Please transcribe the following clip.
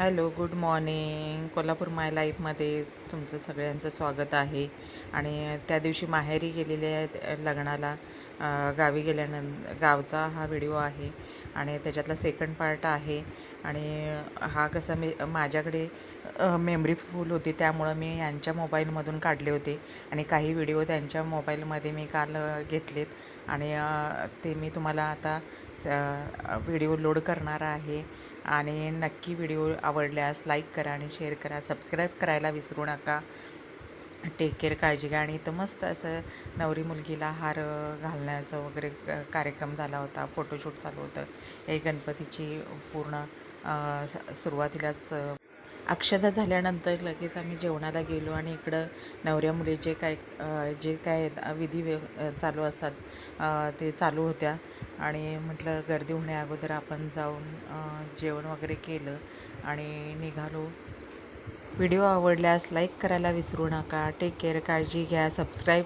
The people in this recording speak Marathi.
Hello good morning. Kolhapur my लाईफमध्ये तुमचं सगळ्यांचं स्वागत आहे. आणि त्या दिवशी माहेरी गेलेले आहेत लग्नाला गावी गेल्यानं गावचा हा व्हिडिओ आहे. आणि त्याच्यातला सेकंड पार्ट आहे. आणि हा कसा मी माझ्याकडे मेमरी फुल होती. त्यामुळं मी यांच्या मोबाईलमधून काढले होते. आणि काही व्हिडिओ त्यांच्या मोबाईलमध्ये मी काल घेतलेत. आणि ते मी तुम्हाला आता व्हिडिओ लोड करणार आहे. आणि नक्की व्हिडिओ आवडल्यास लाईक करा आणि शेअर करा. सबस्क्राईब करायला विसरू नका. टेक केअर काळजी घ्या. आणि इथं मस्त असं नवरी मुलगीला हार घालण्याचं वगैरे कार्यक्रम झाला होता. फोटोशूट चालू होतं. हे गणपतीची पूर्ण स- सुरुवातीलाच अक्षता झाल्यानंतर लगेच आम्ही जेवणाला गेलो आणि इकडं नवऱ्या मुली जे काय जे काय विधी व्य चालू असतात ते चालू होत्या. आणि म्हटलं गर्दी होण्या अगोदर आपण जाऊन जेवण वगैरे केलं आणि निघालो. व्हिडिओ आवडल्यास लाईक करायला विसरू नका. टेक केअर काळजी घ्या सबस्क्राईब